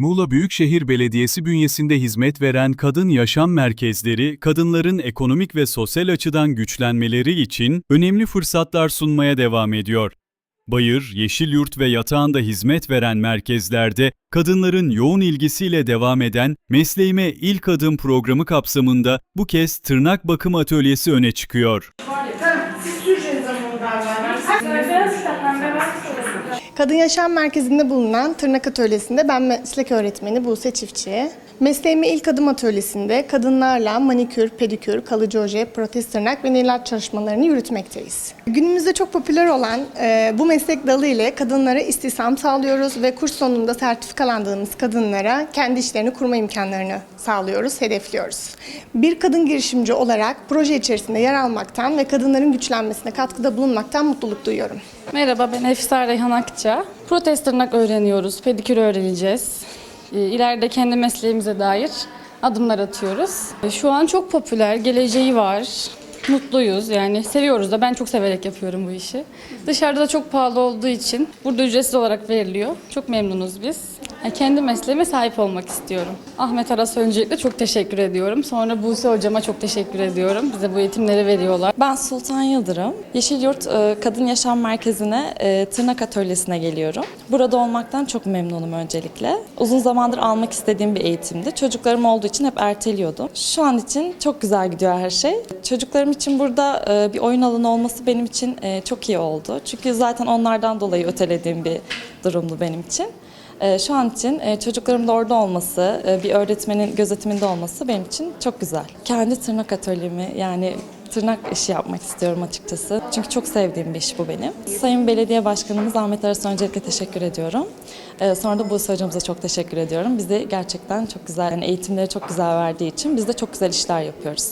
Muğla Büyükşehir Belediyesi bünyesinde hizmet veren kadın yaşam merkezleri, kadınların ekonomik ve sosyal açıdan güçlenmeleri için önemli fırsatlar sunmaya devam ediyor. Bayır, Yeşilyurt ve Yatağan'da hizmet veren merkezlerde kadınların yoğun ilgisiyle devam eden Mesleğime İlk Adım programı kapsamında bu kez tırnak bakım atölyesi öne çıkıyor. Kadın Yaşam Merkezi'nde bulunan tırnak atölyesinde ben meslek öğretmeni Buse Çiftçi. Mesleğimi ilk adım atölyesinde kadınlarla manikür, pedikür, kalıcı oje, protez tırnak ve nail art çalışmalarını yürütmekteyiz. Günümüzde çok popüler olan e, bu meslek dalı ile kadınlara istihdam sağlıyoruz ve kurs sonunda sertifikalandığımız kadınlara kendi işlerini kurma imkanlarını sağlıyoruz, hedefliyoruz. Bir kadın girişimci olarak proje içerisinde yer almaktan ve kadınların güçlenmesine katkıda bulunmaktan mutluluk duyuyorum. Merhaba ben Efsar Reyhan Akça. Protez tırnak öğreniyoruz, pedikür öğreneceğiz. Ee, İleride kendi mesleğimize dair adımlar atıyoruz. Ee, Şu an çok popüler, geleceği var. Mutluyuz yani seviyoruz da ben çok severek yapıyorum bu işi. Dışarıda da çok pahalı olduğu için burada ücretsiz olarak veriliyor. Çok memnunuz biz. Yani kendi mesleğime sahip olmak istiyorum. Ahmet Aras öncelikle çok teşekkür ediyorum. Sonra Buse hocama çok teşekkür ediyorum. Bize bu eğitimleri veriyorlar. Ben Sultan Yıldırım. Yeşilyurt e, Kadın Yaşam Merkezi'ne e, tırnak atölyesine geliyorum. Burada olmaktan çok memnunum öncelikle. Uzun zamandır almak istediğim bir eğitimdi. Çocuklarım olduğu için hep erteliyordum. Şu an için çok güzel gidiyor her şey. Çocuklarım için burada e, bir oyun alanı olması benim için e, çok iyi oldu. Çünkü zaten onlardan dolayı ötelediğim bir durumdu benim için. E, Şu an için çocuklarımın da orada olması, bir öğretmenin gözetiminde olması benim için çok güzel. Kendi tırnak atölyemi yani tırnak işi yapmak istiyorum açıkçası. Çünkü çok sevdiğim bir iş bu benim. Sayın Belediye Başkanımız Ahmet Aras'a öncelikle teşekkür ediyorum. Sonra da Buse Hocamıza çok teşekkür ediyorum. Bizi gerçekten çok güzel, yani eğitimleri çok güzel verdiği için biz de çok güzel işler yapıyoruz.